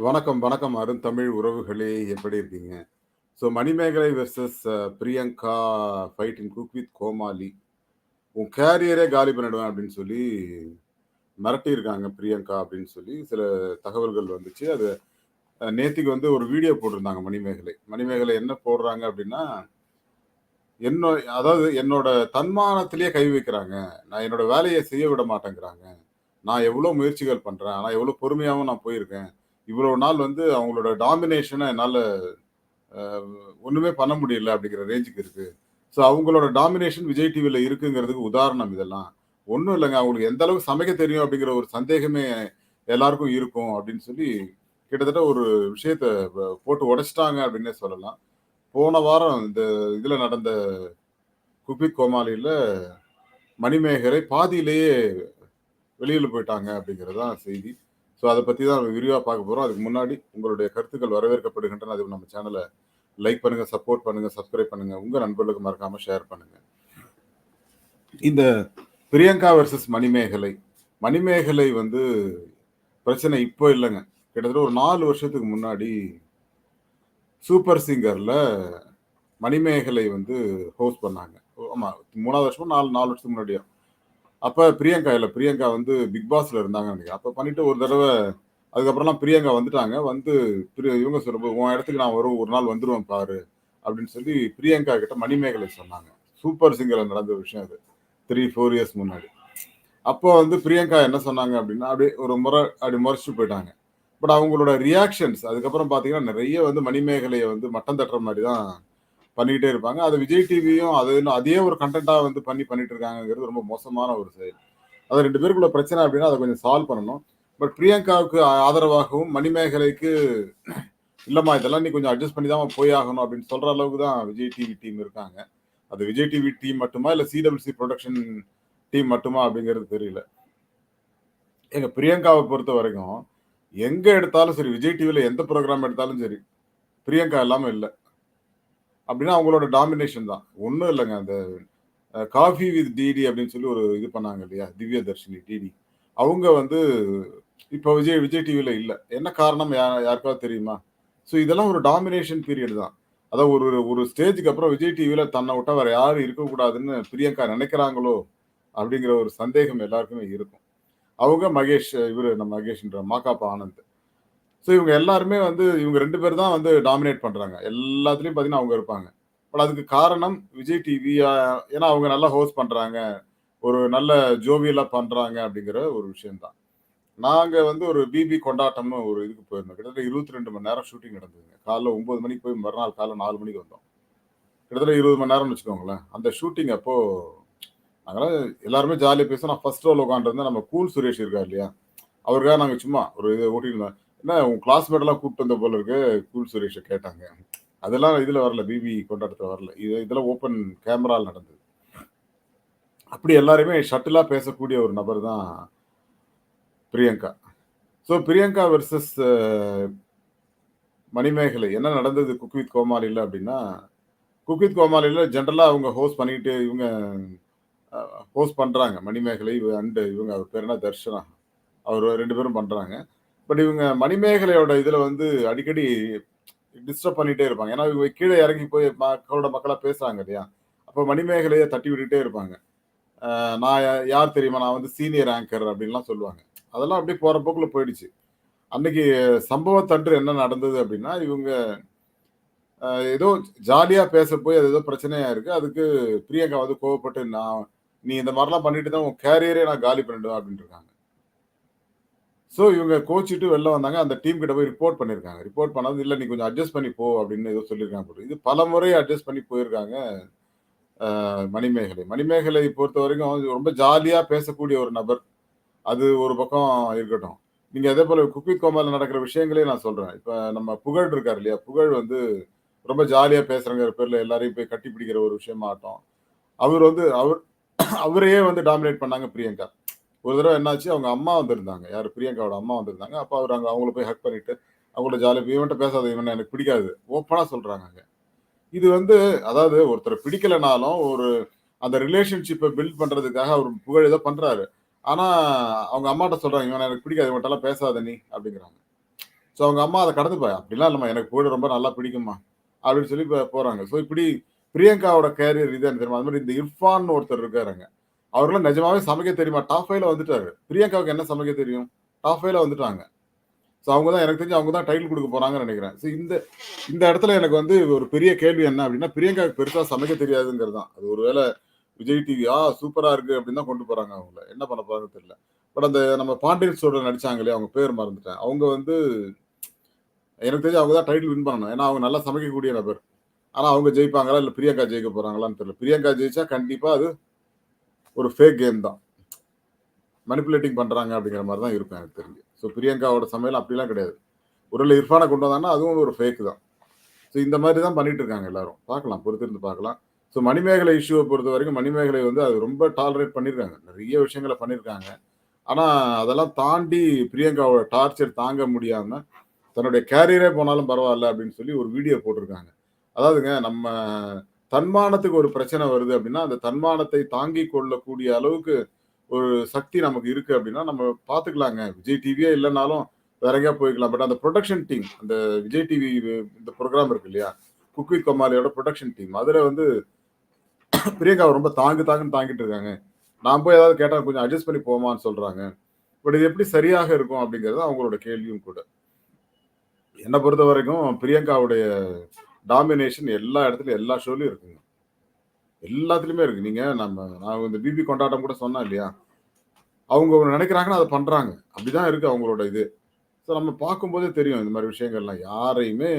வணக்கம், வணக்கம் அருந்தமிழ் உறவுகளே! எப்படி இருக்கீங்க? So Manimegalai versus uh, Priyanka fight in cook with Comali. உன் கேரியரே காலி பண்ணிடுவேன் அப்படின்னு சொல்லி மிரட்டியிருக்காங்க பிரியங்கா அப்படின்னு சொல்லி சில தகவல்கள் வந்துச்சு. அது நேத்திக்கு வந்து ஒரு வீடியோ போட்டிருந்தாங்க மணிமேகலை. மணிமேகலை என்ன போடுறாங்க அப்படின்னா, என்னோ அதாவது என்னோட தன்மானத்திலேயே கை வைக்கிறாங்க. நான் என்னோட வேலையை செய்ய விட மாட்டேங்கிறாங்க. நான் எவ்வளோ முயற்சிகள் பண்ணுறேன் ஆனால் எவ்வளோ பொறுமையாகவும் நான் போயிருக்கேன். இவ்வளோ நாள் வந்து அவங்களோட டாமினேஷனை என்னால் ஒன்றுமே பண்ண முடியல அப்படிங்கிற ரேஞ்சுக்கு இருக்கு. ஸோ அவங்களோட டாமினேஷன் விஜய் டிவியில் இருக்குங்கிறதுக்கு உதாரணம் இதெல்லாம். ஒன்றும் இல்லைங்க அவங்களுக்கு எந்த அளவுக்கு சமைக்க தெரியும் அப்படிங்கிற ஒரு சந்தேகமே எல்லாருக்கும் இருக்கும் அப்படின்னு சொல்லி கிட்டத்தட்ட ஒரு விஷயத்த போட்டு உடைச்சிட்டாங்க அப்படின்னே சொல்லலாம். போன வாரம் இந்த இதில் நடந்த குக் கோமாளியில் மணிமேகரை பாதியிலேயே வெளியில் போயிட்டாங்க அப்படிங்கிறது தான் செய்தி. ஸோ அதை பற்றி தான் விரிவாக பார்க்க போகிறோம் அதுக்கு முன்னாடி உங்களுடைய கருத்துக்கள் வரவேற்கப்படுகின்றன. அது நம்ம சேனலை லைக் பண்ணுங்க, சப்போர்ட் பண்ணுங்க, சப்ஸ்கிரைப் பண்ணுங்க. உங்க நண்பர்களுக்கு மறக்காம ஷேர் பண்ணுங்க. இந்த பிரியங்கா வெர்சஸ் மணிமேகலை. மணிமேகலை வந்து பிரச்சனை இப்போ இல்லைங்க கிட்டத்தட்ட ஒரு நாலு வருஷத்துக்கு முன்னாடி சூப்பர் சிங்கரில் மணிமேகலை வந்து ஹோஸ்ட் பண்ணாங்க. ஆமாம் மூணாவது வருஷமும் நாலு நாலு வருஷத்துக்கு முன்னாடியும் அப்ப பிரியங்கா இல்ல. பிரியங்கா வந்து பிக் பாஸ்ல இருந்தாங்கன்னு நெனைக்கிறேன். அப்ப பண்ணிட்டு ஒரு தடவை அதுக்கப்புறம்லாம் பிரியங்கா வந்துட்டாங்க. வந்து இவங்க சொல்லும்போது, "உன் இடத்துக்கு நான் வரும் ஒரு நாள் வந்துருவேன் பாரு" அப்படின்னு சொல்லி பிரியங்கா கிட்ட மணிமேகலை சொன்னாங்க. சூப்பர் சிங்கர்ல நடந்த விஷயம் அது. 3, 4 இயர்ஸ் முன்னாடி. அப்போ வந்து பிரியங்கா என்ன சொன்னாங்க அப்படின்னா, அப்படியே ஒரு முறை அப்படி முறைச்சுட்டு போயிட்டாங்க. பட் அவங்களோட ரியாக்ஷன்ஸ் அதுக்கப்புறம் பார்த்தீங்கன்னா, நிறைய வந்து மணிமேகலையை வந்து மட்டம் தட்டுற மாதிரி தான் பண்ணிக்கிட்டே இருப்பாங்க. அது விஜய் டிவியும் அது அதே ஒரு கண்டென்ட்டாக வந்து பண்ணி பண்ணிட்டு இருக்காங்கங்கிறது ரொம்ப மோசமான ஒரு செயல். அது ரெண்டு பேருக்குள்ள பிரச்சனை அப்படின்னா, அதை கொஞ்சம் சால்வ் பண்ணணும். பட் பிரியங்காவுக்கு ஆதரவாகவும் மணிமேகலைக்கு இல்லைம்மா இதெல்லாம் நீ கொஞ்சம் அட்ஜஸ்ட் பண்ணி தான் போய் ஆகணும் அப்படின்னு சொல்கிற அளவுக்கு தான் விஜய் டிவி டீம் இருக்காங்க. அது விஜய் டிவி டீம் மட்டுமா? இல்லை சிடபிள்யூசி ப்ரொடக்ஷன் டீம் மட்டுமா அப்படிங்கிறது தெரியல. எங்கள் பிரியங்காவை பொறுத்த வரைக்கும் எங்கே எடுத்தாலும் சரி, விஜய் டிவியில் எந்த ப்ரோக்ராம் எடுத்தாலும் சரி, பிரியங்கா இல்லாமல் இல்லை அப்படின்னா அவங்களோட டாமினேஷன் தான். ஒன்றும் இல்லைங்க அந்த காஃபி வித் டிடி அப்படின்னு சொல்லி ஒரு இது பண்ணாங்க இல்லையா? திவ்ய தர்ஷினி டிடி. அவங்க வந்து இப்போ விஜய் விஜய் டிவியில் இல்லை என்ன காரணம் யா யாருக்காவது தெரியுமா? ஸோ இதெல்லாம் ஒரு டாமினேஷன் பீரியட் தான். அதாவது ஒரு ஒரு ஸ்டேஜுக்கு அப்புறம் விஜய் டிவியில் தன்னை விட்டா வேறு யாரும் இருக்கக்கூடாதுன்னு பிரியங்கா நினைக்கிறாங்களோ அப்படிங்கிற ஒரு சந்தேகம் எல்லாருக்குமே இருக்கும். அவங்க மகேஷ் இவரு நம்ம மகேஷ்ன்ற மாகாபா ஆனந்த். ஸோ இவங்க எல்லாருமே வந்து இவங்க ரெண்டு பேர் தான் வந்து டாமினேட் பண்ணுறாங்க எல்லாத்துலேயும் பார்த்தீங்கன்னா அவங்க இருப்பாங்க. பட் அதுக்கு காரணம் விஜய் டிவி ஏன்னா அவங்க நல்லா ஹோஸ்ட் பண்ணுறாங்க ஒரு நல்ல ஜோவியெல்லாம் பண்ணுறாங்க அப்படிங்கிற ஒரு விஷயம் தான். வந்து ஒரு பிபி கொண்டாட்டம்னு ஒரு இதுக்கு போயிருந்தோம். கிட்டத்தட்ட 22 மணி நேரம் ஷூட்டிங் நடந்ததுங்க. காலைல ஒம்பது மணிக்கு போய் மறுநாள் காலைல நாலு மணிக்கு வந்தோம். கிட்டத்தட்ட 20 மணி நேரம்னு வச்சுக்கோங்களேன். அந்த ஷூட்டிங் அப்போது அதனால் எல்லாருமே ஜாலியாக பேசுவோம். நான் ஃபர்ஸ்ட் ரோல் உட்காந்துருந்தேன் நம்ம கூல் சுரேஷ் இருக்கார் இல்லையா? அவருக்காக நாங்கள் சும்மா ஒரு இது ஓட்டிட்டு "என்ன உன் கிளாஸ்மேட் எல்லாம் கூப்பிட்டு வந்த போல இருக்கு" கூல் சுரேஷ கேட்டாங்க. அதெல்லாம் இதுல வரல. பிபி கொண்டாட்டத்தில் வரல. இது இதெல்லாம் ஓப்பன் கேமரால நடந்தது. அப்படி எல்லாருமே ஷட்டிலா பேசக்கூடிய ஒரு நபர் தான் பிரியங்கா. ஸோ பிரியங்கா வெர்சஸ் மணிமேகலை என்ன நடந்தது குக் வித் அப்படின்னா, குக் வித் ஜென்ரலாக அவங்க ஹோஸ்ட் பண்ணிக்கிட்டு இவங்க ஹோஸ்ட் பண்ணுறாங்க மணிமேகலை அண்டு இவங்க அவர் பேர் என்ன தர்ஷனா. அவர் ரெண்டு பேரும் பண்ணுறாங்க பட் இவங்க மணிமேகலையோட இதுல வந்து அடிக்கடி டிஸ்டர்ப் பண்ணிட்டே இருப்பாங்க. ஏன்னா இவங்க கீழே இறங்கி போய் மக்களோட மக்களா பேசுறாங்க இல்லையா? அப்ப மணிமேகலையை தட்டி விட்டுட்டே இருப்பாங்க. நான் யா யார் தெரியுமா? நான் வந்து சீனியர் ஆங்கர் அப்படின்லாம் சொல்லுவாங்க. அதெல்லாம் அப்படியே போற போக்குல போயிடுச்சு. அன்னைக்கு சம்பவத்தன்று என்ன நடந்தது அப்படின்னா, இவங்க ஏதோ ஜாலியா பேச போய் அது ஏதோ பிரச்சனையா இருக்கு. அதுக்கு பிரியங்கா வந்து கோவப்பட்டு, "நான் நீ இந்த மாதிரிலாம் பண்ணிட்டு தான் உன் கேரியரே நான் காலி பண்ணிடுவேன்" அப்படின்ட்டு இருக்காங்க. ஸோ இவங்க கோச்சிட்டு வெளில வந்தாங்க. அந்த டீம் கிட்ட போய் ரிப்போர்ட் பண்ணியிருக்காங்க. ரிப்போர்ட் பண்ணது, இல்லை நீ கொஞ்சம் அட்ஜஸ்ட் பண்ணி போ" அப்படின்னு ஏதோ சொல்லியிருக்காங்க இது இது பலமுறை அட்ஜஸ்ட் பண்ணி போயிருக்காங்க மணிமேகலை மணிமேகலை. பொறுத்த வரைக்கும் ரொம்ப ஜாலியாக பேசக்கூடிய ஒரு நபர். அது ஒரு பக்கம் இருக்கட்டும். நீங்கள் அதே போல் குக் வித் நடக்கிற விஷயங்களே நான் சொல்கிறேன் இப்போ நம்ம புகழ் இருக்கார் இல்லையா? புகழ் வந்து ரொம்ப ஜாலியாக பேசுகிறங்கிற பேரில் எல்லாரையும் போய் கட்டி பிடிக்கிற ஒரு விஷயமாகட்டும். அவர் வந்து அவர் அவரையே வந்து டாமினேட் பண்ணாங்க பிரியங்கா. ஒரு தடவை என்னாச்சு, அவங்க அம்மா வந்திருந்தாங்க. யார் பிரியங்காவோட அம்மா வந்திருந்தாங்க. அப்போ அவர் அங்கே அவங்கள போய் ஹக் பண்ணிட்டு, அவங்களோட ஜாலியாக "இவன்ட்ட பேசாத, இவன் எனக்கு பிடிக்காது." ஓப்பனாக சொல்கிறாங்க அங்கே இது வந்து அதாவது ஒருத்தரை பிடிக்கலைனாலும் ஒரு அந்த ரிலேஷன்ஷிப்பை பில்ட் பண்ணுறதுக்காக அவர் புகழ் ஏதோ பண்ணுறாரு ஆனால் அவங்க அம்மாட்ட சொல்கிறாங்க இவன் எனக்கு பிடிக்காது. இவன்ட்டலாம் பேசாத நீ" அப்படிங்கிறாங்க. ஸோ அவங்க அம்மா அதை கடந்து போய் அப்படிலாம் இல்லைம்மா எனக்கு புகழ் ரொம்ப நல்லா பிடிக்குமா அப்படின்னு சொல்லி போகிறாங்க ஸோ இப்படி பிரியங்காவோட கேரியர் இது எனக்கு தெரியுமா அது மாதிரி இந்த இர்ஃபான் ஒருத்தர் இருக்காருங்க அவர்களும் நிஜமாவே சமைக்க தெரியுமா? டாப் ஃபைவ்ல வந்துட்டாரு. பிரியங்காவுக்கு என்ன சமைக்க தெரியும்? டாப் ஃபைவ்ல வந்துட்டாங்க. ஸோ அவங்க தான் எனக்கு தெரிஞ்சு அவங்க தான் டைட்டில் கொடுக்க போறாங்கன்னு நினைக்கிறேன். ஸோ இந்த இந்த இடத்துல எனக்கு வந்து ஒரு பெரிய கேள்வி என்ன அப்படின்னா பிரியங்காவுக்கு பெருசா சமைக்க தெரியாதுங்கிறது தான். அது ஒருவேளை விஜய் டிவியா சூப்பராக சூப்பரா இருக்கு அப்படின்னு தான் கொண்டு போறாங்க அவங்கள. என்ன பண்ண போறாங்கன்னு தெரியல. பட் அந்த நம்ம பாண்டியன் ஸ்டோரில் நடிச்சாங்களே அவங்க பேர் மறந்துட்டேன். அவங்க வந்து எனக்கு தெரிஞ்சு அவங்க தான் டைட்டில் வின் பண்ணணும். ஏன்னா அவங்க நல்லா சமைக்கக்கூடிய நபர். ஆனால் அவங்க ஜெயிப்பாங்களா? இல்லை பிரியங்கா ஜெயிக்க போறாங்களான்னு தெரியல. பிரியங்கா ஜெயிச்சா கண்டிப்பா அது ஒரு ஃபேக் கேம் தான். மனிப்புலேட்டிங் பண்ணுறாங்க அப்படிங்கிற மாதிரி தான் இருக்கும் எனக்கு தெரிஞ்சு. ஸோ பிரியங்காவோட சமையல் அப்படிலாம் கிடையாது. ஒரு இர்ஃபானை கொண்டு வந்தாங்கன்னா அதுவும் ஒரு ஃபேக் தான். ஸோ இந்த மாதிரி தான் பண்ணிட்டு இருக்காங்க எல்லாரும். பார்க்கலாம் பொறுத்திருந்து பார்க்கலாம். ஸோ மணிமேகலை இஷ்யூவை பொறுத்த வரைக்கும் மணிமேகலை வந்து அது ரொம்ப டாலரேட் பண்ணியிருக்காங்க நிறைய விஷயங்களை பண்ணியிருக்காங்க ஆனால் அதெல்லாம் தாண்டி பிரியங்காவோட டார்ச்சர் தாங்க முடியாமல் தன்னுடைய கேரியரே போனாலும் பரவாயில்ல அப்படின்னு சொல்லி ஒரு வீடியோ போட்டிருக்காங்க. அதாவதுங்க நம்ம தன்மானத்துக்கு ஒரு பிரச்சனை வருது அப்படின்னா அந்த தன்மானத்தை தாங்கி கொள்ளக்கூடிய அளவுக்கு ஒரு சக்தி நமக்கு இருக்கு அப்படின்னா நம்ம பார்த்துக்கலாங்க. விஜய் டிவியே இல்லைனாலும் வேற எங்கேயா போய்க்கலாம். பட் அந்த ப்ரொடக்ஷன் டீம் அந்த விஜய் டிவி இந்த ப்ரோக்ராம் இருக்கு இல்லையா? குக் வித் கொமாலியோட ப்ரொடக்ஷன் டீம் அதில் வந்து பிரியங்காவை ரொம்ப தாங்கு தாங்குன்னு தாங்கிட்டு இருக்காங்க. நான் போய் ஏதாவது கேட்டால் கொஞ்சம் அட்ஜஸ்ட் பண்ணி போமான்னு சொல்கிறாங்க பட் இது எப்படி சரியாக இருக்கும் அப்படிங்கிறது அவங்களோட கேள்வியும் கூட. என்னை பொறுத்த வரைக்கும் பிரியங்காவுடைய டாமினேஷன் எல்லா இடத்துலையும் எல்லா ஷோலையும் இருக்குங்க. எல்லாத்துலேயுமே இருக்கு. நீங்க நம்ம நான் இந்த பிபி கொண்டாட்டம் கூட சொன்னேன் இல்லையா? அவங்க ஒன்று நினைக்கிறாங்கன்னா அதை பண்றாங்க. அப்படிதான் இருக்கு அவங்களோட இது. ஸோ நம்ம பார்க்கும்போதே தெரியும் இந்த மாதிரி விஷயங்கள்லாம். யாரையுமே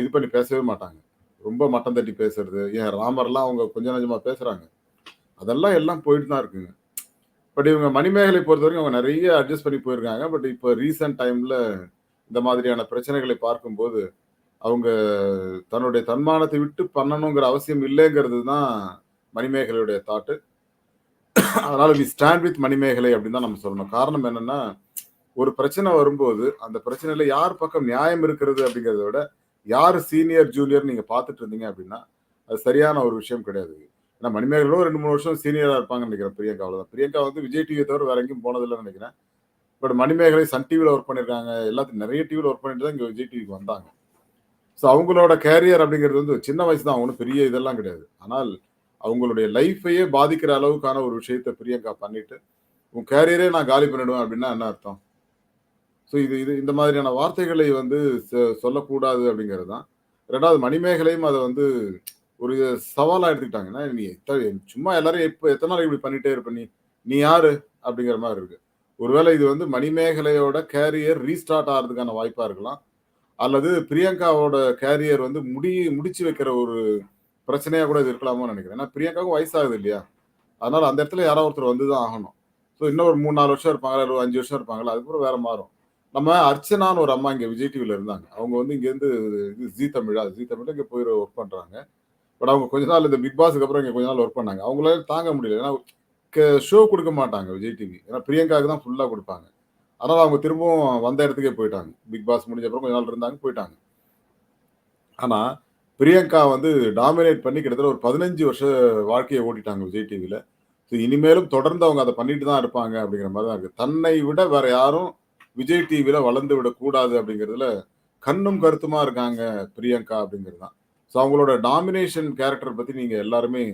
இது பண்ணி பேசவே மாட்டாங்க. ரொம்ப மட்டம் தட்டி பேசுறது. ஏன் ராமர்லாம் அவங்க கொஞ்சம் நஞ்சமா பேசுறாங்க. அதெல்லாம் எல்லாம் போயிட்டு தான் இருக்குங்க. பட் இவங்க மணிமேகலை பொறுத்த வரைக்கும் அவங்க நிறைய அட்ஜஸ்ட் பண்ணி போயிருக்காங்க. பட் இப்போ ரீசெண்ட் டைம்ல இந்த மாதிரியான பிரச்சனைகளை பார்க்கும்போது அவங்க தன்னுடைய தன்மானத்தை விட்டு பண்ணணுங்கிற அவசியம் இல்லைங்கிறது தான் மணிமேகலையுடைய தாட்டு அதனால வி ஸ்டாண்ட் வித் மணிமேகலை அப்படின்னு தான் நம்ம சொல்லணும். காரணம் என்னன்னா ஒரு பிரச்சனை வரும்போது அந்த பிரச்சனையில யார் பக்கம் நியாயம் இருக்கிறது அப்படிங்கிறத விட யார் சீனியர் ஜூனியர் நீங்க பார்த்துட்டு இருந்தீங்க அப்படின்னா அது சரியான ஒரு விஷயம் கிடையாது. ஏன்னா மணிமேகலும் ரெண்டு மூணு வருஷம் சீனியரா இருப்பாங்கன்னு நினைக்கிறேன் பிரியங்கா அவ்வளோதான் பிரியங்கா வந்து விஜய் டிவியை தவிர வேற எங்கேயும் போனதில்லைன்னு நினைக்கிறேன். பட் மணிமேகலை சன் டிவியில் ஒர்க் பண்ணியிருக்காங்க. எல்லாத்தையும் நிறைய டிவியில் ஒர்க் பண்ணிட்டு தான் இங்கே விஜய் டிவிக்கு வந்தாங்க. ஸோ அவங்களோட கேரியர் அப்படிங்கிறது வந்து சின்ன வயசு தான் ஒன்றும் பெரிய இதெல்லாம் கிடையாது. ஆனால் அவங்களுடைய லைஃப்பையே பாதிக்கிற அளவுக்கான ஒரு விஷயத்த பிரியங்கா பண்ணிட்டு உன் கேரியரே நான் காலி பண்ணிடுவேன் அப்படின்னா என்ன அர்த்தம்? ஸோ இது இது இந்த மாதிரியான வார்த்தைகளை வந்து சொல்லக்கூடாது அப்படிங்கிறது தான். ரெண்டாவது மணிமேகலையும் அதை வந்து ஒரு சவாலாக எடுத்துக்கிட்டாங்கன்னா நீ சும்மா எல்லாரும் எப்போ எத்தனை நாளைக்கு இப்படி பண்ணிட்டே இருப்ப நீ? நீ யாரு? அப்படிங்கிற மாதிரி இருக்கு. ஒருவேளை இது வந்து மணிமேகலையோட கேரியர் ரீஸ்டார்ட் ஆகிறதுக்கான வாய்ப்பாக இருக்கலாம். அல்லது பிரியங்காவோட கேரியர் வந்து முடி முடிச்சு வைக்கிற ஒரு பிரச்சனையா கூட இது இருக்கலாமோ நினைக்கிறேன். ஏன்னா பிரியங்காவுக்கும் வயசாகுது இல்லையா? அதனால அந்த இடத்துல யாரோ ஒருத்தர் வந்து தான் ஆகணும். ஸோ இன்னும் ஒரு மூணு நாலு வருஷம் இருப்பாங்களா? ஒரு அஞ்சு வருஷம் இருப்பாங்களா? அதுக்கப்புறம் வேற மாறும். நம்ம அர்ச்சனான்னு ஒரு அம்மா இங்கே விஜய் டிவியில் இருந்தாங்க. அவங்க வந்து இங்கேருந்து இது ஜி தமிழா? ஜி தமிழில் இங்கே போய் ஒர்க் பண்ணுறாங்க பட் அவங்க கொஞ்ச நாள் இந்த பிக் பாஸ்க்கு அப்புறம் இங்கே கொஞ்ச நாள் ஒர்க் பண்ணாங்க. அவங்களால தாங்க முடியல. ஏன்னா ஷோ கொடுக்க மாட்டாங்க விஜய் டிவி ஏன்னா பிரியங்காவுக்கு தான் ஃபுல்லாக கொடுப்பாங்க. அதனால அவங்க திரும்பவும் வந்த இடத்துக்கே போயிட்டாங்க. பிக் பாஸ் முடிஞ்ச அப்புறம் கொஞ்ச நாள் இருந்தாங்க போயிட்டாங்க. ஆனா பிரியங்கா வந்து டாமினேட் பண்ணி கிட்டத்தட்ட ஒரு பதினஞ்சு வருஷ வாழ்க்கையை ஓட்டிட்டாங்க விஜய் டிவியில ஸோ இனிமேலும் தொடர்ந்து அவங்க அதை பண்ணிட்டு தான் இருப்பாங்க அப்படிங்கிற மாதிரி தான் இருக்கு. தன்னை விட வேற யாரும் விஜய் டிவியில வளர்ந்து விடக்கூடாது அப்படிங்கிறதுல கண்ணும் கருத்துமா இருக்காங்க பிரியங்கா அப்படிங்கிறது தான். ஸோ அவங்களோட டாமினேஷன் கேரக்டர் பத்தி நீங்க எல்லாருமே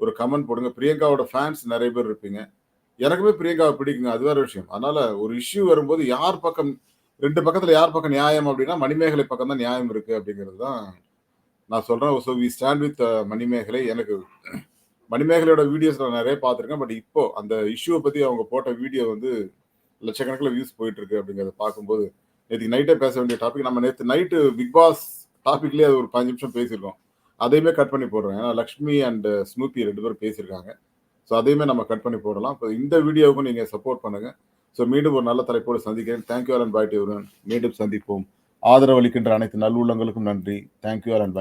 ஒரு கமெண்ட் போடுங்க. பிரியங்காவோட ஃபேன்ஸ் நிறைய பேர் இருப்பீங்க. எனக்குமே பிரியங்காவை பிடிக்குங்க. அது வேற விஷயம். அதனால ஒரு இஷ்யூ வரும்போது யார் பக்கம் ரெண்டு பக்கத்துல யார் பக்கம் நியாயம் அப்படின்னா மணிமேகலை பக்கம் தான் நியாயம் இருக்கு அப்படிங்கிறது தான் நான் சொல்றேன். So we stand with Manimegalai. எனக்கு மணிமேகலையோட வீடியோஸ் நான் நிறைய பார்த்துருக்கேன். பட் இப்போ அந்த இஷ்யூவை பத்தி அவங்க போட்ட வீடியோ வந்து லட்சக்கணக்கில் வியூஸ் போயிட்டு இருக்கு அப்படிங்கிறத பார்க்கும்போது நேற்று நைட்டே பேச வேண்டிய டாபிக் நம்ம நேற்று நைட்டு பிக் பாஸ் டாபிக்லேயே அது ஒரு பதினஞ்சு நிமிஷம் பேசியிருக்கோம். அதையுமே கட் பண்ணி போடுறோம் ஏன்னா லக்ஷ்மி அண்ட் uh, ஸ்னூப்பி ரெண்டு பேரும் பேசியிருக்காங்க. ஸோ அதையுமே நம்ம கட் பண்ணி போடலாம். இப்போ இந்த வீடியோவுக்கும் நீங்கள் சப்போர்ட் பண்ணுங்க. ஸோ மீண்டும் ஒரு நல்ல தலைப்போடு சந்திக்கிறேன். தேங்க்யூ ஆல் அண்ட் பாய் மீண்டும் சந்திப்போம். ஆதரவு அளிக்கின்ற அனைத்து நல்லுள்ளங்களுக்கும் நன்றி. Thank you all and bye